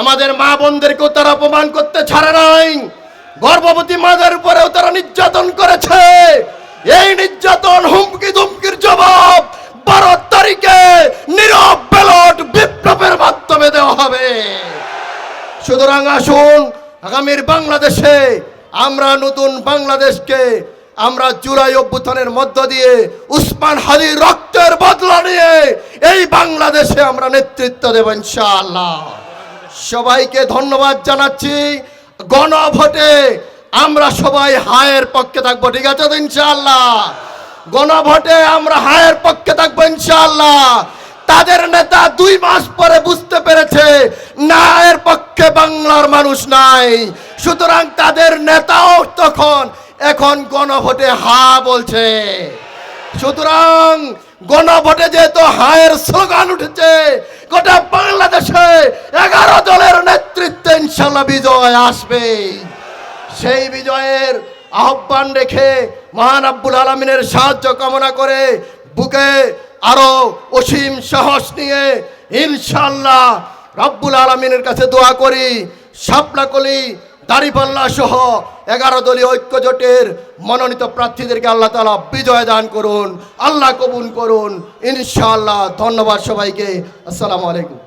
আমাদের মা বোনদেরকেও তারা অপমান করতে ছাড়ে নাই। গর্ভবতী মাদের উপরেও তারা নির্যাতন করেছে। এই নির্যাতন হুমকি ধুমকির জবাব বারো তারিখে নীরব ব্যালট বিপ্লবের মাধ্যমে দেওয়া হবে। সুতরাং আসুন, আগামীর বাংলাদেশে আমরা নতুন বাংলাদেশকে আমরা জুলাই অভ্যুত্থানের মধ্য দিয়ে উসমান হাদির রক্তের বদলা নিয়ে এই বাংলাদেশে আমরা নেতৃত্ব দেব ইনশাআল্লাহ। সবাইকে ধন্যবাদ জানাচ্ছি। গণভোটে আমরা সবাই হায়ের পক্ষে থাকব, ঠিক আছে তো ইনশাআল্লাহ? গণভোটে আমরা হায়ের পক্ষে থাকব ইনশাআল্লাহ। তাদের নেতা দুই মাস পরে বুঝতে পেরেছে, না এর পক্ষে বাংলার মানুষ নাই। সুতরাং তাদের নেতাও তখন এখন গণভোটে হা বলছে। সুতরাং গণভোটে যেহেতু হায়ের স্লোগান উঠেছে, গোটা বাংলাদেশে ইনশাল্লাহ বিজয় আসবে। সেই বিজয়ের আহ্বান রেখে মহান আব্বুল আলমিনের সাহায্য কামনা করে বুকে আরও অসীম সাহস নিয়ে ইনশাল্লাহ রব্বুল আলমিনের কাছে দোয়া করি। শাপলা কলি দাড়িপাল্লা সহ এগারো দলীয় ঐক্য জোটের মনোনীত প্রার্থীদেরকে আল্লাহ তালা বিজয় দান করুন, আল্লাহ কবুল করুন। ইনশাআল্লাহ ধন্যবাদ সবাইকে। আসসালামু আলাইকুম।